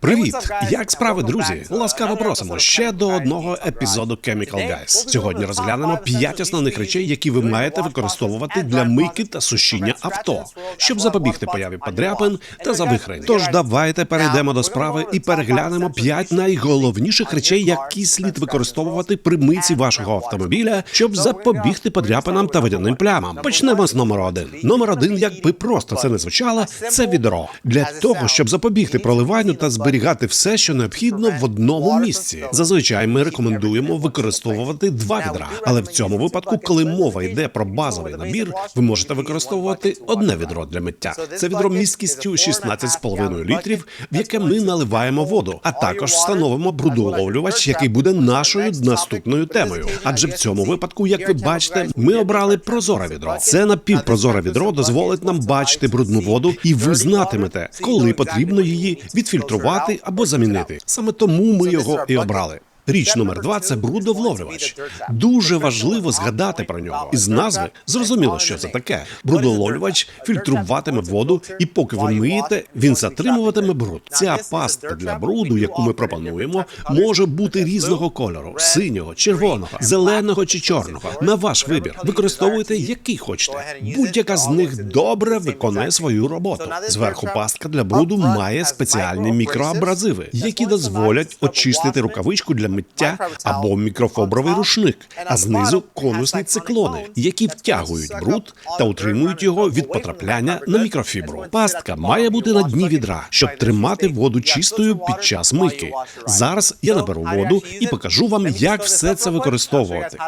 Привіт! Як справи, друзі? Ласкаво просимо ще до одного епізоду Chemical Guys. Сьогодні розглянемо п'ять основних речей, які ви маєте використовувати для мийки та сушіння авто, щоб запобігти появі подряпин та завихрень. Тож давайте перейдемо до справи і переглянемо п'ять найголовніших речей, які слід використовувати при мийці вашого автомобіля, щоб запобігти подряпинам та водяним плямам. Почнемо з номер один. Номер один, як би просто це не звучало, це відро для того, щоб запобігти проливанню та зберігати все, що необхідно в одному місці. Зазвичай ми рекомендуємо використовувати два відра, але в цьому випадку, коли мова йде про базовий набір, ви можете використовувати одне відро для миття. Це відро місткістю 16,5 літрів, в яке ми наливаємо воду, а також встановимо брудоуловлювач, який буде нашою наступною темою. Адже в цьому випадку, як ви бачите, ми обрали прозоре відро. Це напівпрозоре відро дозволить нам бачити брудну воду, і ви знатимете, коли потрібно її відфільтрувати або замінити. Саме тому ми його і обрали. Річ номер два це брудовловлювач. Дуже важливо згадати про нього. Із назви зрозуміло, що це таке. Брудовловлювач фільтруватиме воду, і поки ви миєте, він затримуватиме бруд. Ця пастка для бруду, яку ми пропонуємо, може бути різного кольору: синього, червоного, зеленого чи чорного. На ваш вибір. Використовуйте який хочете. Будь-яка з них добре виконує свою роботу. Зверху пастка для бруду має спеціальні мікроабразиви, які дозволять очистити рукавичку для миття або мікрофобровий рушник, а знизу конусні циклони, які втягують бруд та утримують його від потрапляння на мікрофібру. Пастка має бути на дні відра, щоб тримати воду чистою під час мийки. Зараз я наберу воду і покажу вам, як все це використовувати.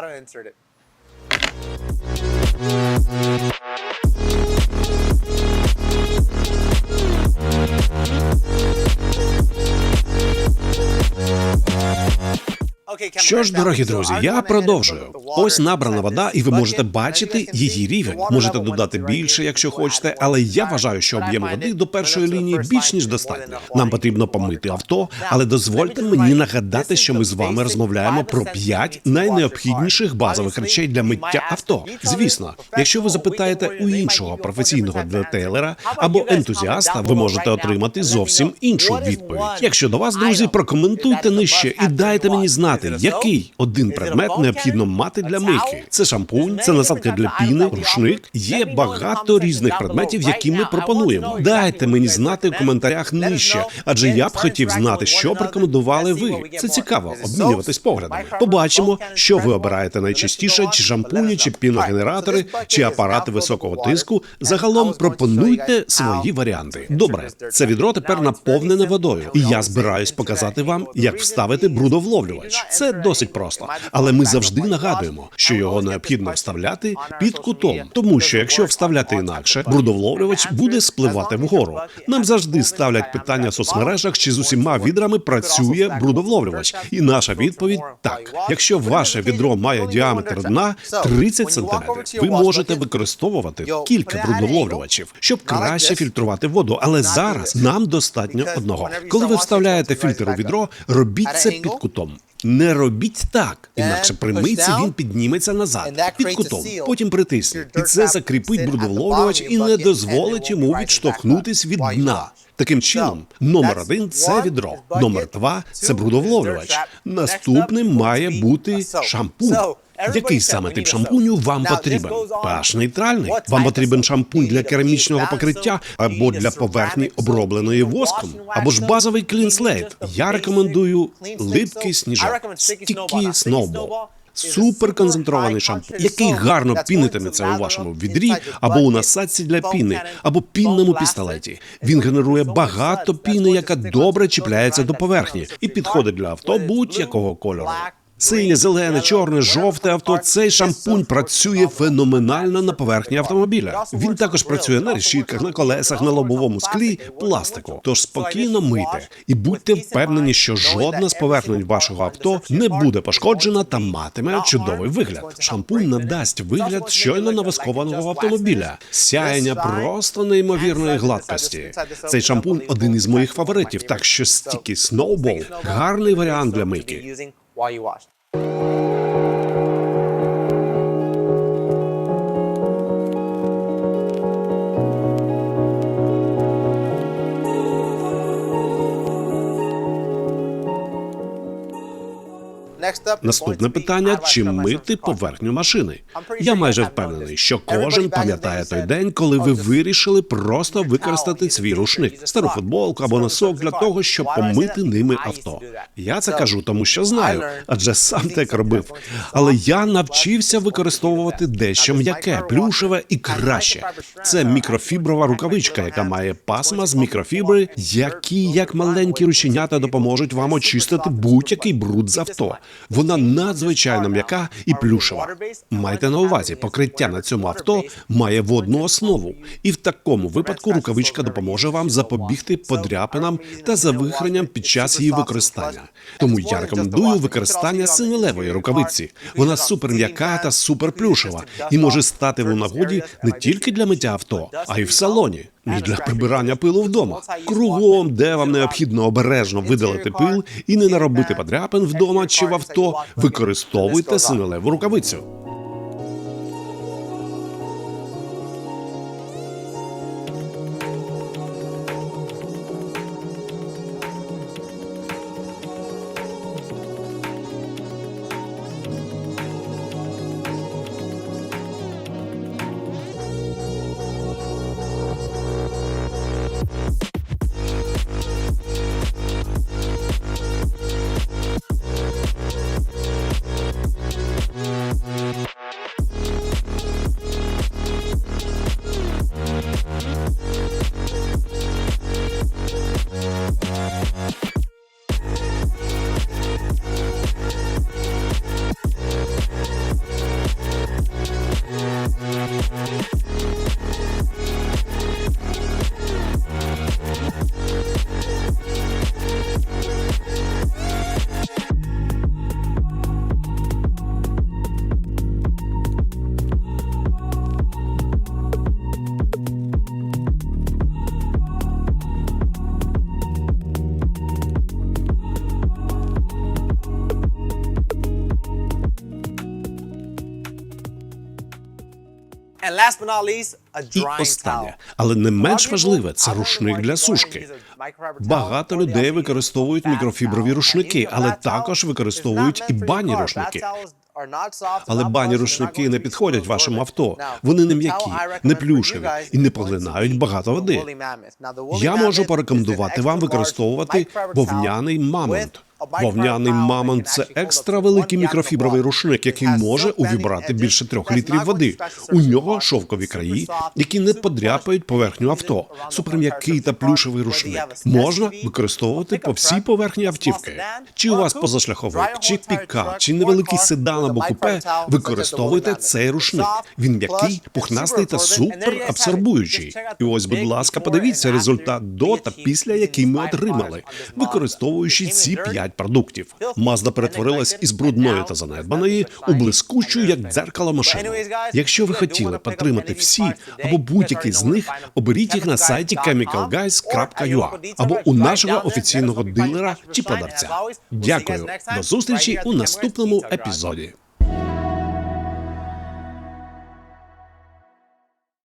Що ж, дорогі друзі, я продовжую. Ось набрана вода, і ви можете бачити її рівень. Можете додати більше, якщо хочете, але я вважаю, що об'єм води до першої лінії більш ніж достатньо. Нам потрібно помити авто, але дозвольте мені нагадати, що ми з вами розмовляємо про п'ять найнеобхідніших базових речей для миття авто. Звісно, якщо ви запитаєте у іншого професійного детейлера або ентузіаста, ви можете отримати зовсім іншу відповідь. Якщо до вас, друзі, прокоментуйте нижче і дайте мені знати, який один предмет необхідно мати для мийки. Це шампунь, це насадка для піни, рушник. Є багато різних предметів, які ми пропонуємо. Дайте мені знати в коментарях нижче, адже я б хотів знати, що б рекомендували ви. Це цікаво обмінюватись поглядами. Побачимо, що ви обираєте найчастіше, чи шампуні, чи піногенератори, чи апарати високого тиску. Загалом пропонуйте свої варіанти. Добре, це відро тепер наповнене водою, і я збираюсь показати вам, як вставити брудовловлювач. Це досить просто, але ми завжди нагадуємо, що його необхідно вставляти під кутом, тому що якщо вставляти інакше, брудовловлювач буде спливати вгору. Нам завжди ставлять питання в соцмережах, чи з усіма відрами працює брудовловлювач, і наша відповідь так. Якщо ваше відро має діаметр дна 30 см, ви можете використовувати кілька брудовловлювачів, щоб краще фільтрувати воду. Але зараз нам достатньо одного. Коли ви вставляєте фільтр у відро, робіть це під кутом. Не робіть так, інакше при мийці він підніметься назад під кутом. Потім притисніть, і це закріпить брудовловлювач і не дозволить йому відштовхнутись від дна. Таким чином, номер один це відро, номер два це брудовловлювач. Наступним має бути шампунь. Який саме тип шампуню вам потрібен? pH нейтральний. Вам потрібен шампунь для керамічного покриття або для поверхні обробленої воском, або ж базовий Clean Slate. Я рекомендую липкий сніжок, Sticky Snowball. Суперконцентрований шампунь, який гарно пінитиметься у вашому відрі або у насадці для піни, або пінному пістолеті. Він генерує багато піни, яка добре чіпляється до поверхні, і підходить для авто будь-якого кольору. Синє, зелене, чорне, жовте авто. Цей шампунь працює феноменально на поверхні автомобіля. Він також працює на решітках, на колесах, на лобовому склі, пластику. Тож спокійно мийте і будьте впевнені, що жодна з поверхнень вашого авто не буде пошкоджена та матиме чудовий вигляд. Шампунь надасть вигляд щойно навискованого автомобіля. Сяєння просто неймовірної гладкості. Цей шампунь один із моїх фаворитів, так що Sticky Snowball – гарний варіант для мийки. while you watch. Next Наступне питання: чи мити поверхню машини? Я майже впевнений, що кожен пам'ятає той день, коли ви вирішили просто використати свій рушник, стару футболку або носок для того, щоб помити ними авто. Я це кажу, тому що знаю, адже сам так робив. Але я навчився використовувати дещо м'яке, плюшеве і краще. Це мікрофіброва рукавичка, яка має пасма з мікрофібри, які, як маленькі рученята, допоможуть вам очистити будь-який бруд з авто. Вона надзвичайно м'яка і плюшева. Майте на увазі, покриття на цьому авто має водну основу, і в такому випадку рукавичка допоможе вам запобігти подряпинам та завихренням під час її використання. Тому я рекомендую використання синелевої рукавиці. Вона супер м'яка та супер плюшева і може стати в нагоді не тільки для миття авто, а й в салоні. І для прибирання пилу вдома, кругом, де вам необхідно обережно видалити пил і не наробити подряпин вдома чи в авто, використовуйте синелеву рукавицю. І останнє, але не менш важливе, це рушник для сушки. Багато людей використовують мікрофіброві рушники, але також використовують і бані рушники. Але бані рушники не підходять вашому авто. Вони не м'які, не плюшеві і не поглинають багато води. Я можу порекомендувати вам використовувати вовняний мамонт. Вовняний мамонт це екстра великий мікрофібровий рушник, який може увібрати більше трьох літрів води. У нього шовкові краї, які не подряпають поверхню авто. Суперм'який та плюшевий рушник можна використовувати по всій поверхні автівки. Чи у вас позашляховик, чи пікап, чи невеликий седан або купе, використовуйте цей рушник. Він м'який, пухнастий та супер абсорбуючий. І ось, будь ласка, подивіться результат до та після, який ми отримали, використовуючи ці п'ять продуктів. Мазда перетворилась із брудної та занедбаної у блискучу, як дзеркало машину. Якщо ви хотіли підтримати всі або будь-який з них, оберіть їх на сайті chemicalguys.ua або у нашого офіційного дилера чи продавця. Дякую, до зустрічі у наступному епізоді.